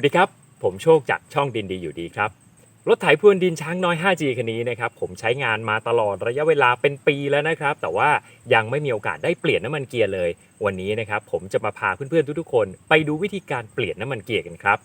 วัสดีครับ ผมโชคจากช่องดินดีอยู่ดีครับ รถไถพรวนดินช้างน้อย 5G คันนี้นะครับ ผมใช้งานมาตลอดระยะเวลาเป็นปีแล้วนะครับ แต่ว่ายังไม่มีโอกาสได้เปลี่ยนน้ำมันเกียร์เลย วันนี้นะครับผมจะมาพาเพื่อนๆทุกๆคน ไปดูวิธีการเปลี่ยนน้ำมันเกียร์กันครับ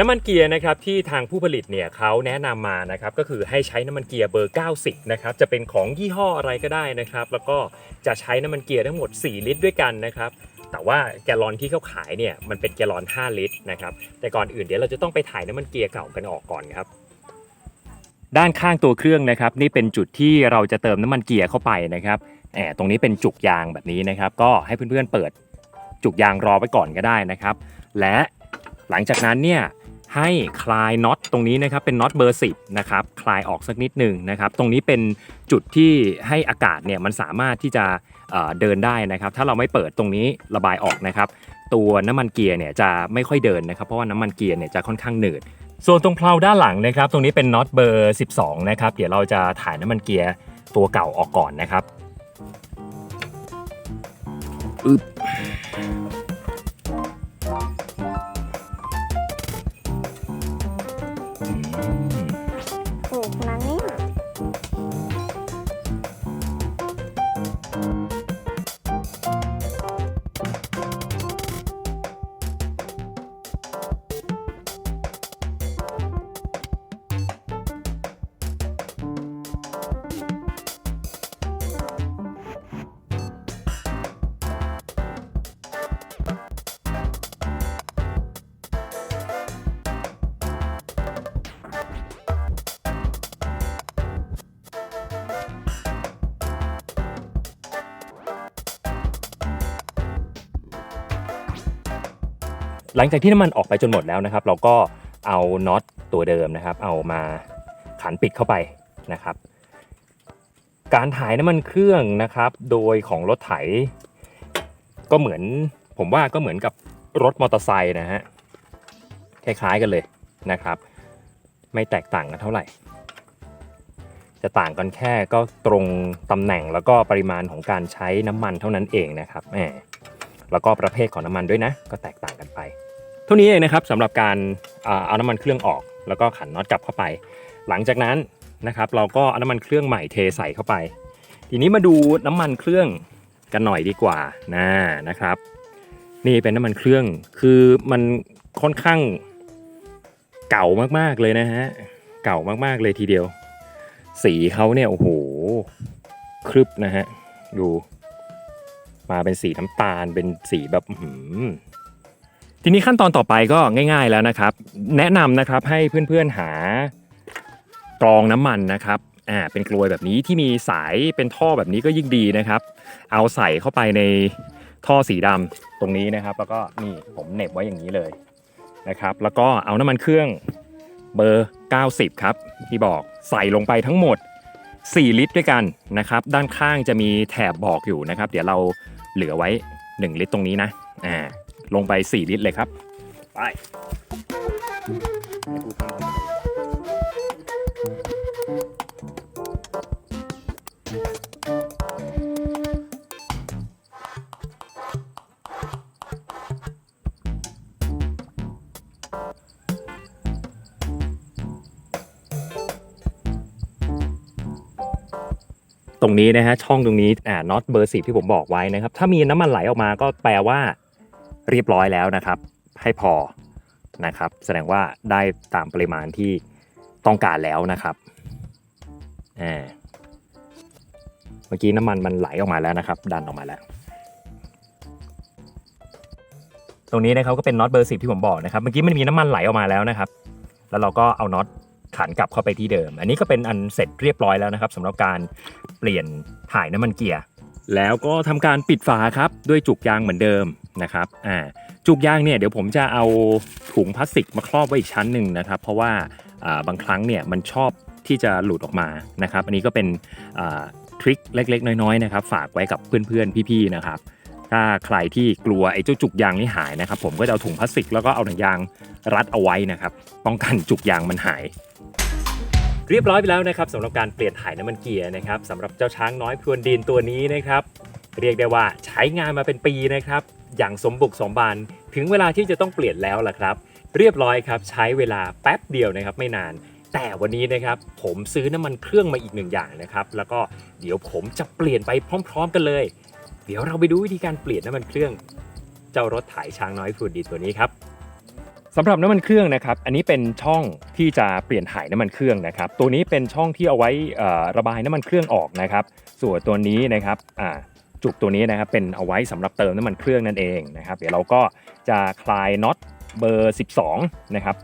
น้ำมันเกียร์นะครับที่ทางผู้ผลิตเนี่ยเขาแนะนำมานะครับก็คือให้ใช้น้ำมันเกียร์เบอร์ 90 นะครับจะเป็นของยี่ห้ออะไรก็ได้นะครับ แล้วก็จะใช้น้ำมันเกียร์ทั้งหมด 4 ลิตรด้วยกันนะครับแต่ว่าแกลลอนที่เขาขายเนี่ยมันเป็นแกลลอน 5 ลิตรนะครับแต่ก่อนอื่นเดี๋ยวเราจะต้องไปถ่ายน้ำมันเกียร์เก่ากันออกก่อนครับด้านข้างตัวเครื่องนะครับ นี่เป็นจุดที่เราจะเติมน้ำมันเกียร์เข้าไปนะครับแหมตรงนี้เป็นจุกยางแบบนี้นะครับ ก็ให้เพื่อนๆเปิดจุกยางรอไว้ก่อนก็ได้นะครับ และหลังจากนั้นเนี่ย ให้คลายน็อตตรงนี้นะครับเป็นน็อตเบอร์ 10นะครับคลายออกสักนิดหนึ่งนะครับตรงนี้เป็นจุดที่ให้อากาศเนี่ยมันสามารถที่จะเดินได้นะครับ ถ้าเราไม่เปิดตรงนี้ระบายออกนะครับ ตัวน้ำมันเกียร์เนี่ยจะไม่ค่อยเดินนะครับ เพราะว่าน้ำมันเกียร์เนี่ยจะค่อนข้างหนืดส่วนตรงเพลาด้านหลังนะครับ ตรงนี้เป็นน็อตเบอร์ 12 นะครับ เดี๋ยวเราจะถ่ายน้ำมันเกียร์ตัวเก่าออกก่อนนะครับอึบ หลังจากที่น้ำมันออกไปจนหมดแล้วนะครับ เราก็เอาน็อตตัวเดิมนะครับ เอามาขันปิดเข้าไปนะครับ การถ่ายน้ำมันเครื่องนะครับ โดยของรถไถ ก็เหมือนผมว่าก็เหมือนกับรถมอเตอร์ไซค์นะฮะคล้ายๆกันเลยนะครับ ไม่แตกต่างกันเท่าไหร่ จะต่างกันแค่ก็ตรงตำแหน่งแล้วก็ปริมาณของการใช้น้ำมันเท่านั้นเองนะครับแหมแล้วก็ประเภทของน้ำมันด้วยนะ ก็แตกต่างกันไป เท่านี้เองนะครับสำหรับการเอาน้ำมันเครื่องออก แล้วก็ขันน็อตกลับเข้าไป หลังจากนั้นนะครับเราก็เอาน้ำมันเครื่องใหม่เทใส่เข้าไป ทีนี้มาดูน้ำมันเครื่องกันหน่อยดีกว่านะนะครับ นี่เป็นน้ำมันเครื่องคือมันค่อนข้างเก่ามากๆเลยนะฮะเก่ามากๆเลยทีเดียว สีเขาเนี่ยโอ้โหครึบนะฮะดู มาเป็นสีน้ำตาลเป็นสีแบบหือ ทีนี้ขั้นตอนต่อไปก็ง่าย ๆแล้วนะครับ แนะนำนะครับให้เพื่อนๆหากรองน้ำมันนะครับอ่าเป็นกลวยแบบนี้ที่มีสายเป็นท่อแบบนี้ก็ยิ่งดีนะครับ เอาใส่เข้าไปในท่อสีดำตรงนี้นะครับ แล้วก็นี่ผมเหน็บไว้อย่างนี้เลยนะครับ แล้วก็เอาน้ำมันเครื่องเบอร์ 90 ครับ ที่บอกใส่ลงไปทั้งหมด 4 ลิตรด้วยกันนะครับ ด้านข้างจะมีแถบบอกอยู่นะครับ เดี๋ยวเราเหลือไว้ 1 ลิตรตรงนี้นะอ่า ลงไป 4 ลิตรเลยครับ ไปให้ผู้ทำตรงนี้นะฮะช่องตรงนี้อ่าน็อตเบอร์สิที่ผมบอกไว้นะครับ ถ้ามีน้ำมันไหลออกมาก็แปลว่า เรียบร้อยแล้วนะครับ ให้พอนะครับ แสดงว่าได้ตามปริมาณที่ต้องการแล้วนะครับอ่าเมื่อกี้น้ำมันมันไหลออกมาแล้วนะครับ ดันออกมาแล้ว ตรงนี้นะครับก็เป็นน็อตเบอร์สิบที่ผมบอกนะครับ เมื่อกี้มันมีน้ำมันไหลออกมาแล้วนะครับ แล้วเราก็เอาน็อตขันกลับเข้าไปที่เดิม อันนี้ก็เป็นอันเสร็จเรียบร้อยแล้วนะครับสำหรับการเปลี่ยนถ่ายน้ำมันเกียร์ แล้วก็ทำการปิดฝาครับด้วยจุกยางเหมือนเดิม นะครับอ่าจุกยางเนี่ยเดี๋ยวผมจะเอาถุงพลาสติกมาครอบไว้อีกชั้นหนึ่งนะครับ เพราะว่าบางครั้งเนี่ยมันชอบที่จะหลุดออกมานะครับ อันนี้ก็เป็นทริคเล็ก ๆ น้อยๆนะครับ ฝากไว้กับเพื่อนๆพี่ๆนะครับถ้าใครที่กลัวไอ้เจ้าจุกยางนี่หายนะครับ ผมก็จะเอาถุงพลาสติกแล้วก็เอาหนังยางรัดเอาไว้นะครับ ป้องกันจุกยางมันหาย เรียบร้อยไปแล้วนะครับสำหรับการเปลี่ยนถ่ายน้ำมันเกียร์นะครับสำหรับเจ้าช้างน้อยพรวนดินตัวนี้นะครับ เรียกได้ว่าใช้งานมาเป็นปีนะครับ อย่างสมบุกสมบันถึงเวลาที่จะต้องเปลี่ยนแล้วล่ะครับ เรียบร้อยครับใช้เวลาแป๊บเดียวนะครับไม่นาน แต่วันนี้นะครับผมซื้อน้ำมันเครื่องมาอีกหนึ่งอย่างนะครับ แล้วก็เดี๋ยวผมจะเปลี่ยนไปพร้อม ๆ กันเลย เดี๋ยวเราไปดูวิธีการเปลี่ยนน้ำมันเครื่อง เจ้ารถถ่ายช้างน้อยพรวนดินตัวนี้ครับสำหรับน้ำมันเครื่องนะครับ อันนี้เป็นช่องที่จะเปลี่ยนถ่ายน้ำมันเครื่องนะครับ ตัวนี้เป็นช่องที่เอาไว้ระบายน้ำมันเครื่องออกนะครับ ส่วนตัวนี้นะครับอ่า จุกตัวนี้นะครับเป็นเอาไว้สำหรับเติมน้ำมันเครื่องนั่นเองนะครับ เดี๋ยวเราก็จะคลายน็อตเบอร์ 12 นะครับ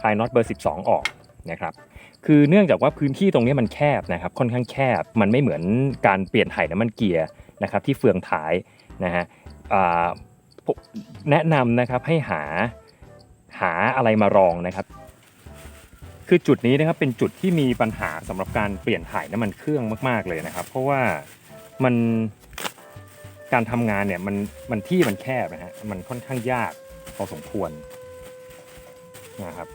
คลายน็อตเบอร์ 12 ออกนะครับ คือเนื่องจากว่าพื้นที่ตรงนี้มันแคบนะครับ ค่อนข้างแคบ มันไม่เหมือนการเปลี่ยนถ่ายน้ำมันเกียร์นะครับที่เฟืองท้ายนะฮะผมแนะนำนะครับให้หาหาอะไรมารองนะครับ คือจุดนี้นะครับเป็นจุดที่มีปัญหาสำหรับการเปลี่ยนถ่ายน้ำมันเครื่องมาก ๆเลยนะครับ เพราะว่ามัน การทำงานเนี่ยมันมันที่มันแคบนะฮะมันค่อนข้างยากพอสมควรนะครับ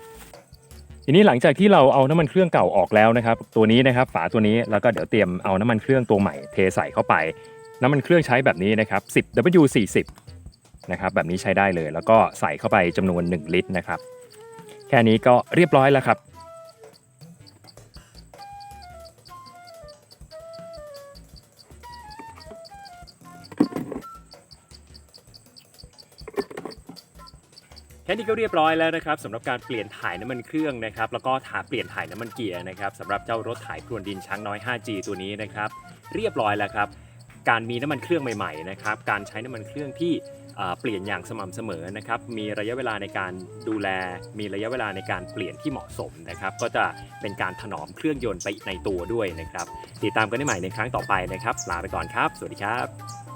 ทีนี้หลังจากที่เราเอาน้ำมันเครื่องเก่าออกแล้วนะครับ ตัวนี้นะครับฝาตัวนี้แล้วก็เดี๋ยวเตรียมเอาน้ำมันเครื่องตัวใหม่เทใส่เข้าไป น้ำมันเครื่องใช้แบบนี้นะครับ 10 W40 นะครับแบบนี้ใช้ได้เลย แล้วก็ใส่เข้าไปจำนวน 1 ลิตรนะครับ แค่นี้ก็เรียบร้อยแล้วครับ แค่นี้ก็เรียบร้อยแล้วนะครับสำหรับการเปลี่ยนถ่ายน้ำมันเครื่องนะครับแล้วก็ถาเปลี่ยนถ่ายน้ำมันเกียร์นะครับสำหรับเจ้ารถถ่ายพรวนดินช้างน้อย 5G ตัวนี้นะครับเรียบร้อยแล้วครับการมีน้ำมันเครื่องใหม่ๆนะครับการใช้น้ำมันเครื่องที่เอ่อเปลี่ยนอย่างสม่ำเสมอนะครับมีระยะเวลาในการดูแล มีระยะเวลาในการเปลี่ยนที่เหมาะสมนะครับก็จะเป็นการถนอมเครื่องยนต์ไปในตัวด้วยนะครับติดตามกันได้ใหม่ในครั้งต่อไปนะครับลาไปก่อนครับ สวัสดีครับ